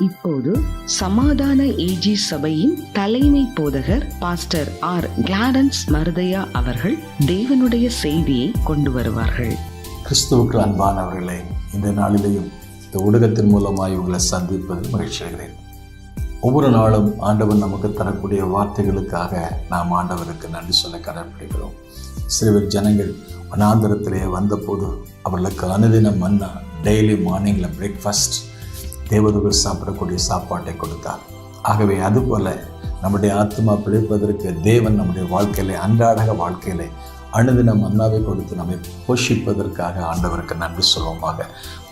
இப்போது சமாதான ஏஜி சபையின் தலைமை போதகர் பாஸ்டர் ஆர் கிளாரன்ஸ் மருதையா அவர்கள் தேவனுடைய செய்தியை கொண்டு வருவார்கள். கிறிஸ்துவுக்கு அன்பானவர்களே இந்த நாளிலேயும் இந்த ஊடகத்தின் மூலமாய் உங்களை சந்திப்பதில் மகிழ்ச்சி அடைகிறேன். ஒவ்வொரு நாளும் ஆண்டவர் நமக்கு தரக்கூடிய வார்த்தைகளுக்காக நாம் ஆண்டவருக்கு நன்றி சொல்ல கடற்படுகிறோம் சிறுவர் ஜனங்கள் வனாந்திரத்திலே வந்தபோது அவர்களுக்கு அனுதினம் மன்னா டெய்லி மார்னிங்கில் பிரேக்ஃபாஸ்ட் தேவதூர்கள் சாப்பிடக்கூடிய சாப்பாட்டை கொடுத்தார். ஆகவே அதுபோல் நம்முடைய ஆத்மா பிழைப்பதற்கு தேவன் நம்முடைய வாழ்க்கையிலே அன்றாடக வாழ்க்கையிலே அணுதின மன்னாவை கொடுத்து நம்மை போஷிப்பதற்காக ஆண்டவருக்கு நன்றி சொல்வோமாக.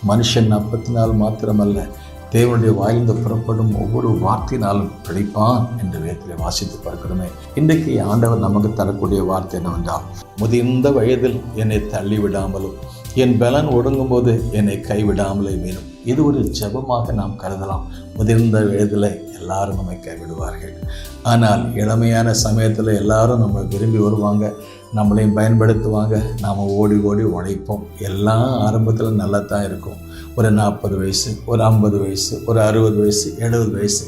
மனுஷன் அப்பத்தினால் மாத்திரமல்ல தேவனுடைய வாயிலிருந்து புறப்படும் ஒவ்வொரு வார்த்தையினாலும் பிழைப்பான் என்று வேதத்தில் வாசித்து பார்க்கிறோமே. இன்றைக்கு ஆண்டவர் நமக்கு தரக்கூடிய வார்த்தை என்னவென்றால் முதிர்ந்த வயதில் என்னை தள்ளிவிடாமலும் என் பலன் ஒடுங்கும் போது என்னை கைவிடாமலே வேணும் இது ஒரு ஜெபமாக நாம் கருதலாம். முதிர்ந்த வயதில் எல்லாரும் நம்மை கைவிடுவார்கள். ஆனால் இளமையான சமயத்தில் எல்லாரும் நம்ம விரும்பி வருவாங்க. நம்மளையும் பயன்படுத்துவாங்க. நாம் ஓடி ஓடி உழைப்போம். எல்லாம் ஆரம்பத்தில் நல்லா தான் இருக்கும். ஒரு நாற்பது வயசு ஒரு ஐம்பது வயசு ஒரு அறுபது வயசு எழுபது வயசு.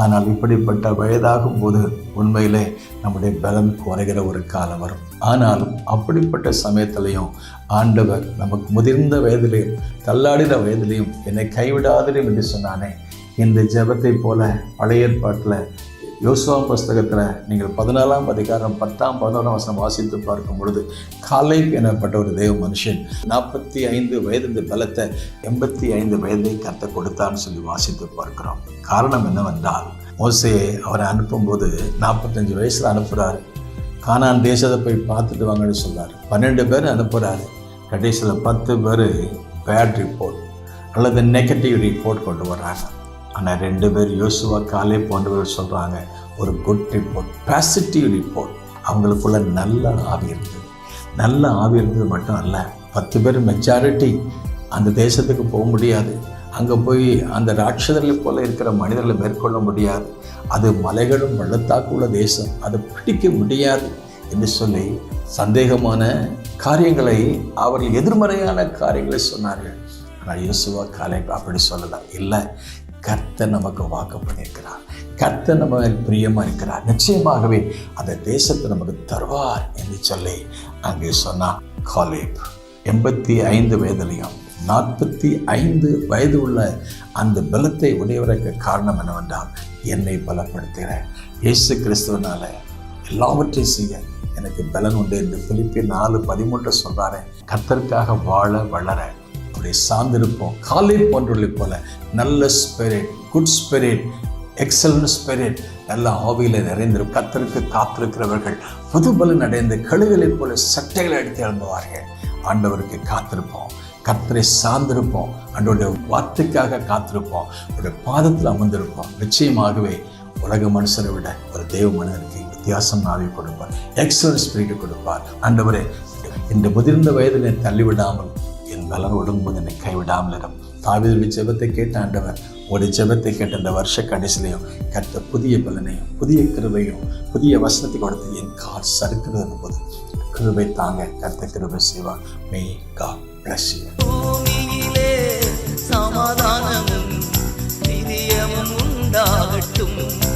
ஆனால் இப்படிப்பட்ட வயதாகும் போது உண்மையிலே நம்முடைய பலம் குறைகிற ஒரு காலம் வரும். ஆனாலும் அப்படிப்பட்ட சமயத்திலையும் ஆண்டவர் நமக்கு முதிர்ந்த வயதிலையும் தள்ளாடின வயதிலையும் என்னை கைவிடாதிரும் என்று சொன்னானே. இந்த ஜபத்தை போல பழைய ஏற்பாட்டில் யோசுவா புஸ்தகத்தில் நீங்கள் பதினாலாம் அதிகாரம் பத்தாம் பதினோராம் வசனம் வாசித்து பார்க்கும் பொழுது காலை எனப்பட்ட ஒரு தெய்வ மனுஷன் நாற்பத்தி ஐந்து வயது இந்த பலத்தை எண்பத்தி ஐந்து வயதை கத்த கொடுத்தான்னு சொல்லி வாசித்து பார்க்கிறோம். காரணம் என்னவென்றால் மோசையை அவரை அனுப்பும்போது நாற்பத்தஞ்சு வயசில் அனுப்புகிறாரு கானான் தேசத்தை போய் பார்த்துட்டு வாங்கன்னு சொல்கிறார் பன்னெண்டு பேர் அனுப்புகிறாரு கடைசியில் பத்து பேர் பேட் ரிப்போர்ட் அல்லது நெகட்டிவ் ரிப்போர்ட் கொண்டு வர்றாங்க ஆனால் ரெண்டு பேர் யோசுவா காலே போன்றவர் சொல்கிறாங்க ஒரு குட் ரிப்போர்ட் பாசிட்டிவ் ரிப்போர்ட் அவங்களுக்குள்ள நல்ல ஆவி இருந்தது. நல்ல ஆவி இருந்தது மட்டும் அல்ல பத்து பேர் மெஜாரிட்டி அந்த தேசத்துக்கு போக முடியாது. அங்கே போய் அந்த ராட்சதர்களை போல இருக்கிற மனிதர்களை மேற்கொள்ள முடியாது. அது மலைகளும் பள்ளத்தாக்குள்ள தேசம் அதை பிடிக்க முடியாது என்று சொல்லி சந்தேகமான காரியங்களை அவர்கள் எதிர்மறையான காரியங்களை சொன்னார்கள். ஆனால் யோசுவா காலை அப்படி சொல்லலாம் இல்லை கர்த்தர் நமக்கு வாக்கு பண்ணியிருக்கிறார் கர்த்தர் நம்ம பிரியமாக இருக்கிறார். நிச்சயமாகவே அந்த தேசத்தை நமக்கு தருவார் என்று சொல்லி அங்கே சொன்னான் காலேப். எண்பத்தி ஐந்து வயதுலையும் நாற்பத்தி ஐந்து வயது உள்ள அந்த பலத்தை உடையவருக்கு காரணம் என்னவென்றால் என்னை பலப்படுத்துகிற இயேசு கிறிஸ்துவனால எல்லாவற்றையும் செய்ய எனக்கு பலன் உண்டு என்று பிலிப்பி நாலு பதிமூன்று சொல்கிறாரு கர்த்தருக்காக வாழ வளர அவரை சார்ந்திருப்போம். காலை போன்றவர்களைப் போல நல்ல spirit good spirit excellent spirit நல்ல ஆவியில் நிறைந்திருக்கும். கத்தருக்கு காத்திருக்கிறவர்கள் புது பலன் அடைந்து கழுகளைப் போல சட்டைகளை எடுத்து எழும்புவார்கள். ஆண்டவருக்கு காத்திருப்போம். கத்தரை சார்ந்திருப்போம். அன்றோடைய வார்த்தைக்காக காத்திருப்போம். அவருடைய பாதத்தில் அமர்ந்திருப்போம். நிச்சயமாகவே உலக மனுஷரை விட ஒரு தெய்வ மனிதனுக்கு வித்தியாசம் ஆவி கொடுப்பார். எக்ஸலன்ஸ் ஸ்பிரிட் கொடுப்பார். ஆண்டவரே இந்த முதிர்ந்த வயதினை தள்ளிவிடாமல் என் பலன் ஒடுங்கும்போது என்னை கைவிடாமல் இருக்கும் தாவிதனுடைய ஜெபத்தை கேட்ட ஆண்டவர் ஒரு ஜெபத்தை கேட்ட இந்த வருஷ கடைசிலையும் கத்த புதிய பலனையும் புதிய கிருபையும் புதிய வசனத்தை கொடுத்து என் கால் சறுக்கிறது போது கிருபை தாங்க கத்த கிருபை செய்வா. மே கா பிளஸ் சமாதானமும் நிதியமும் உண்டாகட்டும்.